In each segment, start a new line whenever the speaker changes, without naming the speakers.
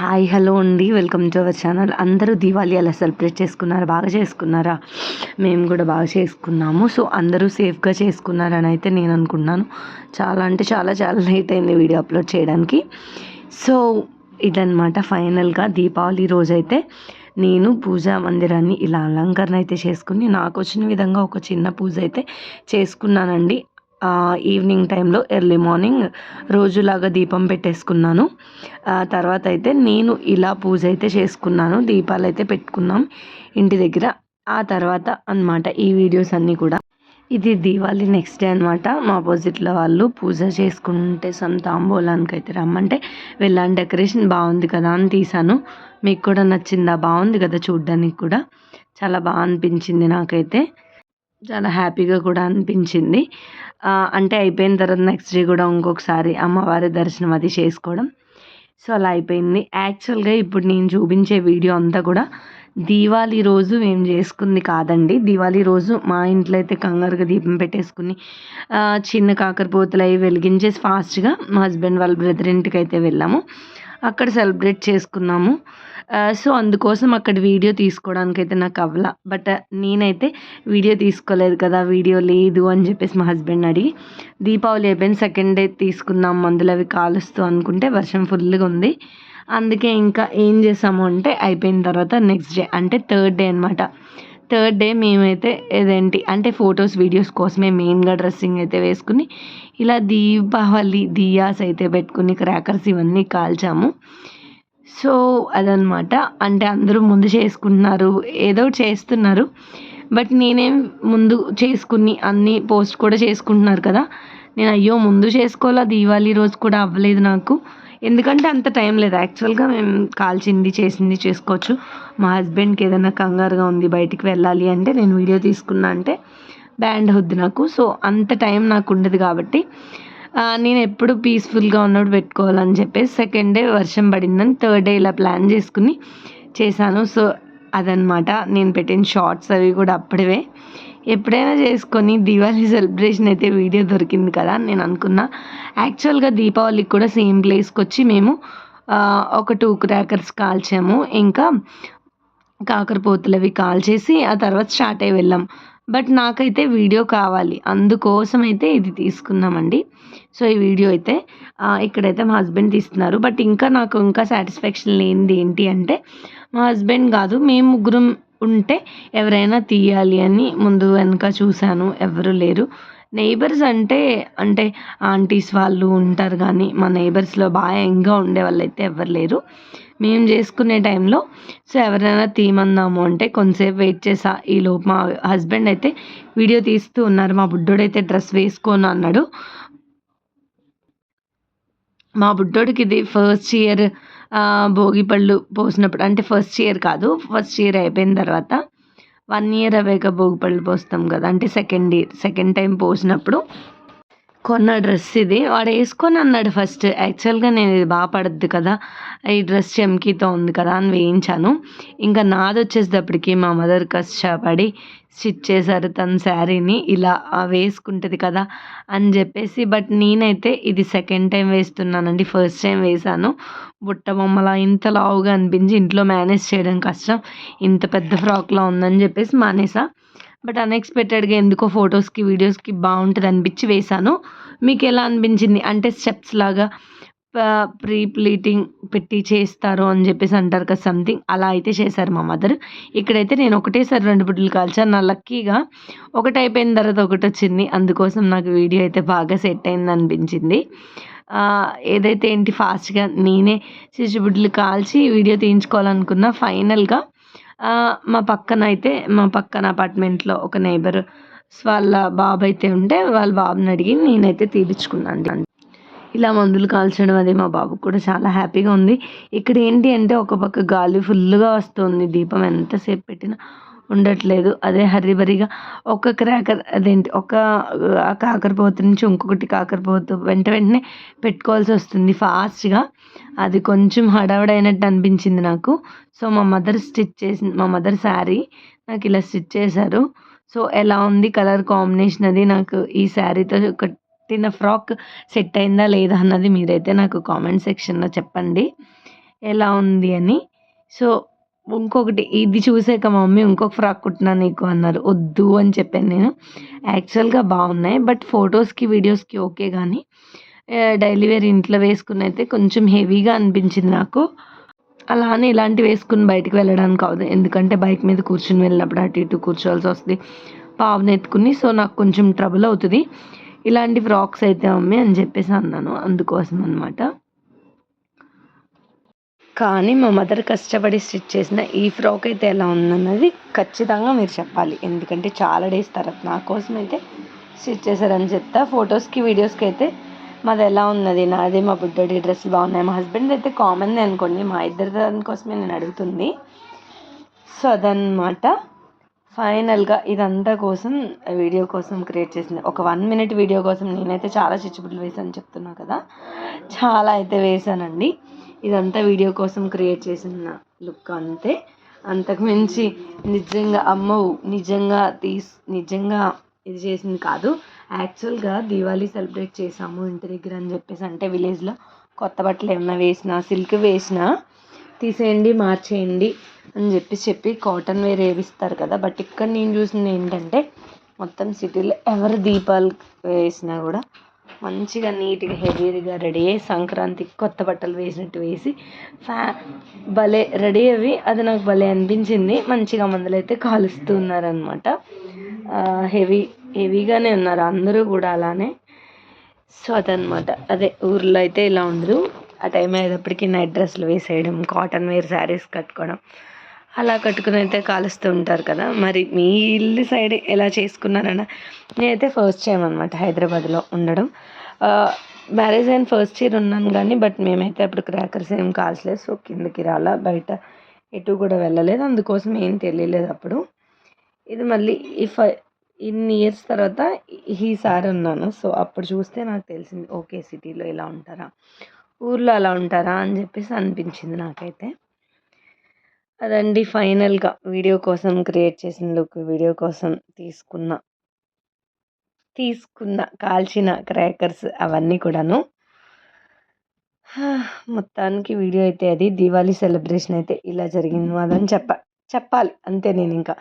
Hi hello అండి. Welcome to our channel. అందరూ దీవాళి అలా సెలబ్రేట్ చేసుకున్నారు? బాగా చేసుకున్నారా? మేము కూడా బాగా చేసుకున్నాము. సో అందరూ సేఫ్గా చేసుకున్నారని అయితే నేను అనుకున్నాను. చాలా అంటే చాలా చాలా లేట్ అయింది వీడియో అప్లోడ్ చేయడానికి. సో ఇదనమాట ఫైనల్గా దీపావళి రోజైతే నేను పూజా మందిరాన్ని ఇలా అలంకరణ అయితే చేసుకుని నాకు వచ్చిన విధంగా ఒక చిన్న పూజ అయితే చేసుకున్నానండి. ఈవినింగ్ టైంలో ఎర్లీ మార్నింగ్ రోజులాగా దీపం పెట్టేసుకున్నాను. తర్వాత అయితే నేను ఇలా పూజ అయితే చేసుకున్నాను. దీపాలు అయితే పెట్టుకున్నాం ఇంటి దగ్గర. ఆ తర్వాత అనమాట ఈ వీడియోస్ అన్నీ కూడా. ఇది దీవాళి నెక్స్ట్ డే అనమాట మా ఆపోజిట్లో వాళ్ళు పూజ చేసుకుంటే సమ్ తాంబూలానికి అయితే రమ్మంటే వెళ్ళాను. డెకరేషన్ బాగుంది కదా అని తీసాను మీకు కూడా నచ్చిందా? బాగుంది కదా చూడ్డానికి కూడా. చాలా బాగా అనిపించింది నాకైతే. చాలా హ్యాపీగా కూడా అనిపించింది. అంటే అయిపోయిన తర్వాత నెక్స్ట్ డే కూడా ఇంకొకసారి అమ్మవారి దర్శనం అది చేసుకోవడం. సో అలా అయిపోయింది. యాక్చువల్గా ఇప్పుడు నేను చూపించే వీడియో అంతా కూడా దీవాళీ రోజు మేము చేసుకుంది కాదండి. దీవాళీ రోజు మా ఇంట్లో అయితే కంగారుగా దీపం పెట్టేసుకుని చిన్న కాకరపోతలు అవి వెలిగించేసి ఫాస్ట్గా మా హస్బెండ్ వాళ్ళ బ్రదర్ ఇంటికి అయితే వెళ్ళాము. అక్కడ సెలబ్రేట్ చేసుకున్నాము. సో అందుకోసం అక్కడ వీడియో తీసుకోవడానికి అయితే నాకు అవ్వల. బట్ నేనైతే వీడియో తీసుకోలేదు కదా వీడియో లేదు అని చెప్పేసి మా హస్బెండ్ అడిగి దీపావళి అయిపోయిన సెకండ్ డే తీసుకుందాం మందులు అవి కాలుస్తూ అనుకుంటే వర్షం ఫుల్గా ఉంది. అందుకే ఇంకా ఏం చేసాము అంటే అయిపోయిన తర్వాత నెక్స్ట్ డే అంటే థర్డ్ డే అనమాట థర్డ్ డే మేమైతే ఏదేంటి అంటే ఫొటోస్ వీడియోస్ కోసమే మెయిన్గా డ్రెస్సింగ్ అయితే వేసుకుని ఇలా దీపావళి దియాస్ అయితే పెట్టుకుని క్రాకర్స్ ఇవన్నీ కాల్చాము. సో అదనమాట అంటే అందరూ ముందు చేసుకుంటున్నారు ఏదో చేస్తున్నారు. బట్ నేనేం ముందు చేసుకుని అన్నీ పోస్ట్ కూడా చేసుకుంటున్నారు కదా. నేను అయ్యో ముందు చేసుకోవాలా? దీవాళీ రోజు కూడా అవ్వలేదు నాకు. ఎందుకంటే అంత టైం లేదు. యాక్చువల్గా మేము కాల్చింది చేసింది చేసుకోవచ్చు. మా హస్బెండ్కి ఏదైనా కంగారుగా ఉంది బయటికి వెళ్ళాలి అంటే నేను వీడియో తీసుకున్నా అంటే బ్యాండ్ వద్దు నాకు. సో అంత టైం నాకు ఉండదు కాబట్టి నేను ఎప్పుడు పీస్ఫుల్గా ఉన్నప్పుడు పెట్టుకోవాలని చెప్పేసి సెకండ్ డే వర్షం పడిందని థర్డ్ డే ఇలా ప్లాన్ చేసుకుని చేశాను. సో అదనమాట నేను పెట్టిన షార్ట్స్ అవి కూడా అప్పుడే ఎప్పుడైనా చేసుకొని దీపావళి సెలబ్రేషన్ అయితే వీడియో దొరికింది కదా నేను అనుకున్నా. యాక్చువల్గా దీపావళికి కూడా సేమ్ ప్లేస్కి వచ్చి మేము ఒక టూ క్రాకర్స్ కాల్చాము. ఇంకా కాకరపోతులు అవి కాల్చేసి ఆ తర్వాత స్టార్ట్ అయ్యి వెళ్ళాం. బట్ నాకైతే వీడియో కావాలి. అందుకోసం అయితే ఇది తీసుకున్నామండి. సో ఈ వీడియో అయితే ఇక్కడైతే మా హస్బెండ్ తీస్తున్నారు. బట్ ఇంకా నాకు ఇంకా సాటిస్ఫాక్షన్ లేనిది ఏంటి అంటే మా హస్బెండ్ కాదు మేము ముగ్గురం ఉంటే ఎవరైనా తీయాలి అని ముందు వెనక చూశాను. ఎవరు లేరు. నైబర్స్ అంటే అంటే ఆంటీస్ వాళ్ళు ఉంటారు కానీ మా నైబర్స్లో బాగా యంగ్గా ఉండే వాళ్ళు అయితే ఎవరు లేరు. మేము చేసుకునే టైంలో సో ఎవరైనా తీమన్నాము అంటే కొంతసేపు వెయిట్ చేసా. ఈలోపు మా హస్బెండ్ అయితే వీడియో తీస్తూ ఉన్నారు మా బుడ్డోడైతే డ్రెస్ వేసుకోను అన్నాడు. మా బుడ్డోడికి ఇది ఫస్ట్ ఇయర్ భోగి పళ్ళు పోసినప్పుడు అంటే ఫస్ట్ ఇయర్ కాదు ఫస్ట్ ఇయర్ అయిపోయిన తర్వాత వన్ ఇయర్ అవేక భోగి పళ్ళు పోస్తాం కదా. అంటే సెకండ్ ఇయర్ సెకండ్ టైం పోసినప్పుడు కొన్న డ్రెస్ ఇది. వాడు వేసుకొని అన్నాడు ఫస్ట్. యాక్చువల్గా నేను ఇది బాగా పడుద్ది కదా. ఈ డ్రెస్ చెమ్కీతో ఉంది కదా అని వేయించాను. ఇంకా నాది వచ్చేసేటప్పటికి మా మదర్ కష్టపడి స్టిచ్ చేశారు తన శారీని. ఇలా వేసుకుంటుంది కదా అని చెప్పేసి బట్ నేనైతే ఇది సెకండ్ టైం వేస్తున్నానండి. ఫస్ట్ టైం వేసాను బుట్ట బొమ్మలా ఇంత లావుగా అనిపించి ఇంట్లో మేనేజ్ చేయడం కష్టం. ఇంత పెద్ద ఫ్రాక్లా ఉందని చెప్పేసి మానేసా. బట్ అన్ఎక్స్పెక్టెడ్గా ఎందుకో ఫొటోస్కి వీడియోస్కి బాగుంటుంది అనిపించి వేశాను. మీకు ఎలా అనిపించింది? అంటే స్టెప్స్ లాగా ప్రీ ప్లీటింగ్ పెట్టి చేస్తారు అని చెప్పేసి అంటారు కదా సంథింగ్ అలా అయితే చేశారు మా మదర్. ఇక్కడైతే నేను ఒకటేసారి రెండు బుడ్డలు కాల్చాను. నా లక్కీగా ఒకటి అయిపోయిన తర్వాత ఒకటి వచ్చింది. అందుకోసం నాకు వీడియో అయితే బాగా సెట్ అయింది అనిపించింది. ఏదైతే ఏంటి ఫాస్ట్గా నేనే బుడ్డలు కాల్చి వీడియో తీయించుకోవాలనుకున్నా ఫైనల్గా మా పక్కన అయితే మా పక్కన అపార్ట్మెంట్లో ఒక నైబర్ వాళ్ళ బాబు అయితే ఉంటే వాళ్ళ బాబుని అడిగి నేనైతే తీపిచ్చుకున్నాను. ఇలా మందులు కాల్చడం అది మా బాబుకు కూడా చాలా హ్యాపీగా ఉంది. ఇక్కడ ఏంటి అంటే ఒక పక్క గాలి ఫుల్గా వస్తుంది దీపం. ఎంతసేపు పెట్టినా ఉండట్లేదు. అదే హరిబరిగా ఒక క్రాకర్ అదేంటి ఒక కాకరపోతు నుంచి ఇంకొకటి కాకరపోతు వెంట వెంటనే పెట్టుకోవాల్సి వస్తుంది ఫాస్ట్గా. అది కొంచెం హడావిడైనట్టు అనిపించింది నాకు. సో మా మదర్ స్టిచ్ చేసింది మా మదర్ శారీ నాకు ఇలా స్టిచ్ చేశారు. సో ఎలా ఉంది కలర్ కాంబినేషన్ అది నాకు ఈ శారీతో కట్టిన ఫ్రాక్ సెట్ అయిందా లేదా అన్నది మీరైతే నాకు కామెంట్ సెక్షన్లో చెప్పండి. ఎలా ఉంది అని. సో ఇంకొకటి ఇది చూసాక మా మమ్మీ ఇంకొక ఫ్రాక్ కుట్టినా నీకు అన్నారు. వద్దు అని చెప్పాను నేను. యాక్చువల్గా బాగున్నాయి బట్ ఫొటోస్కి వీడియోస్కి ఓకే కానీ డైలీ వేర్ ఇంట్లో వేసుకుని అయితే కొంచెం హెవీగా అనిపించింది నాకు. అలా అని ఇలాంటివి వేసుకుని బయటకు వెళ్ళడానికి అవ్వదు ఎందుకంటే బైక్ మీద కూర్చుని వెళ్ళినప్పుడు అటు ఇటు కూర్చోవాల్సి వస్తుంది. పావుని ఎత్తుకుని సో నాకు కొంచెం ట్రబుల్ అవుతుంది. ఇలాంటి ఫ్రాక్స్ అయితే మమ్మీ అని చెప్పేసి అన్నాను. అందుకోసం అనమాట కానీ మా మదర్ కష్టపడి స్టిచ్ చేసిన ఈ ఫ్రాక్ అయితే ఎలా ఉందన్నది ఖచ్చితంగా మీరు చెప్పాలి. ఎందుకంటే చాలా డేస్ తర్వాత నా కోసం అయితే స్టిచ్ చేశారని చెప్తా. ఫొటోస్కి వీడియోస్కి అయితే మాది ఎలా ఉన్నది? నాది మా బుడ్డడి డ్రెస్ బాగున్నాయి. మా హస్బెండ్ అయితే కామన్ అనుకోండి. మా ఇద్దరి దానికోసమే నేను అడుగుతుంది. సో అదనమాట ఫైనల్గా ఇదంతా కోసం వీడియో కోసం క్రియేట్ చేసింది. ఒక వన్ మినిట్ వీడియో కోసం నేనైతే చాలా చిచ్చుబుడ్లు వేసాను చెప్తున్నా కదా. చాలా అయితే వేసానండి ఇదంతా వీడియో కోసం క్రియేట్ చేసిన లుక్ అంతే. అంతకు మించి నిజంగా అమ్మవు నిజంగా తీస్ నిజంగా ఇది చేసింది కాదు. యాక్చువల్గా దీవాళీ సెలబ్రేట్ చేసాము ఇంటి దగ్గర అని చెప్పేసి అంటే విలేజ్లో కొత్త బట్టలు ఏమైనా వేసినా సిల్క్ వేసినా తీసేయండి మార్చేయండి అని చెప్పి చెప్పి కాటన్ వేర్ వేపిస్తారు కదా. బట్ ఇక్కడ నేను చూసింది ఏంటంటే మొత్తం సిటీలో ఎవరు దీపాలు వేసినా కూడా మంచిగా నీట్గా హెవీగా రెడీ అయ్యి సంక్రాంతికి కొత్త బట్టలు వేసినట్టు వేసి ఫ్యా భలే రెడీ అవి అది నాకు భలే అనిపించింది. మంచిగా మందులైతే కాలుస్తూ ఉన్నారనమాట హెవీ హెవీగానే ఉన్నారు. అందరూ కూడా అలానే సో అదనమాట అదే ఊర్లో అయితే ఇలా ఉండరు ఆ టైం అయ్యేటప్పటికి నైట్ డ్రెస్సులు వేసేయడం కాటన్ వేర్ శారీస్ కట్టుకోవడం అలా కట్టుకుని అయితే కాలుస్తూ ఉంటారు కదా. మరి మీ ఇల్లు సైడ్ ఎలా చేసుకున్నారన్న నేనైతే ఫస్ట్ టైం అనమాట హైదరాబాద్లో ఉండడం. మ్యారేజ్ అయిన ఫస్ట్ ఇయర్ ఉన్నాను కానీ బట్ మేమైతే అప్పుడు క్రాకర్స్ ఏం కాల్చలేదు. సో కిందకి రాలా బయట ఎటు కూడా వెళ్ళలేదు. అందుకోసం ఏం తెలియలేదు అప్పుడు. ఇది మళ్ళీ ఇఫ్ ఇన్ని ఇయర్స్ తర్వాత ఈసారి ఉన్నాను. సో అప్పుడు చూస్తే నాకు తెలిసింది ఓకే సిటీలో ఇలా ఉంటారా? ఊర్లో అలా ఉంటారా? అని చెప్పేసి అనిపించింది నాకైతే. అదండి ఫైనల్గా వీడియో కోసం క్రియేట్ చేసిన లుక్ వీడియో కోసం తీసుకున్న తీసుకున్న కాల్చిన క్రాకర్స్ అవన్నీ కూడాను. మొత్తానికి వీడియో అయితే అది. దివాళీ సెలబ్రేషన్ అయితే ఇలా జరిగింది అదని చెప్ప చెప్పాలి. అంతే నేను ఇంకా.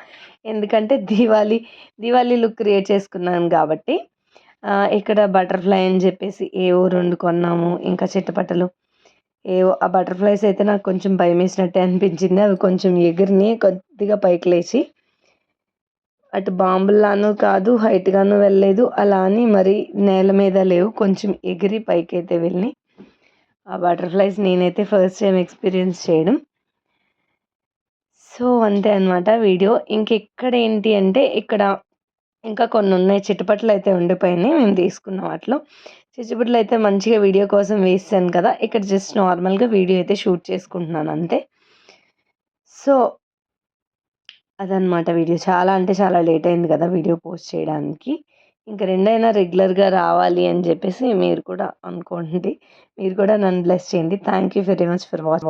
ఎందుకంటే దీవాళీ దీవాళీ లుక్ క్రియేట్ చేసుకున్నాను కాబట్టి ఇక్కడ బటర్ఫ్లై అని చెప్పేసి ఏవో రెండు కొన్నాము. ఇంకా చిట్టపట్టలు ఏవో ఆ బటర్ఫ్లైస్ అయితే నాకు కొంచెం భయం వేసినట్టే అనిపించింది. అవి కొంచెం ఎగిరిని కొద్దిగా పైకి లేచి అటు బాంబుల్లాను కాదు హైట్గాను వెళ్ళలేదు. అలా అని మరి నేల మీద లేవు. కొంచెం ఎగిరి పైకి అయితే వెళ్ళి ఆ బటర్ఫ్లైస్ నేనైతే ఫస్ట్ టైం ఎక్స్పీరియన్స్ చేయడం. సో అంతే అనమాట వీడియో. ఇంకెక్కడ ఏంటి అంటే ఇక్కడ ఇంకా కొన్ని ఉన్నాయి చిట్టుపట్లు అయితే ఉండిపోయినాయి. మేము తీసుకున్న వాటిలో. చిచ్చుబుడ్లు అయితే మంచిగా వీడియో కోసం వేసాను కదా. ఇక్కడ జస్ట్ నార్మల్గా వీడియో అయితే షూట్ చేసుకుంటున్నాను అంతే. సో అదనమాట వీడియో. చాలా అంటే చాలా లేట్ అయింది కదా వీడియో పోస్ట్ చేయడానికి. ఇంకా రెండైనా రెగ్యులర్గా రావాలి అని చెప్పేసి మీరు కూడా అనుకోండి. మీరు కూడా నన్ను బ్లెస్ చేయండి. Thank you very much for watch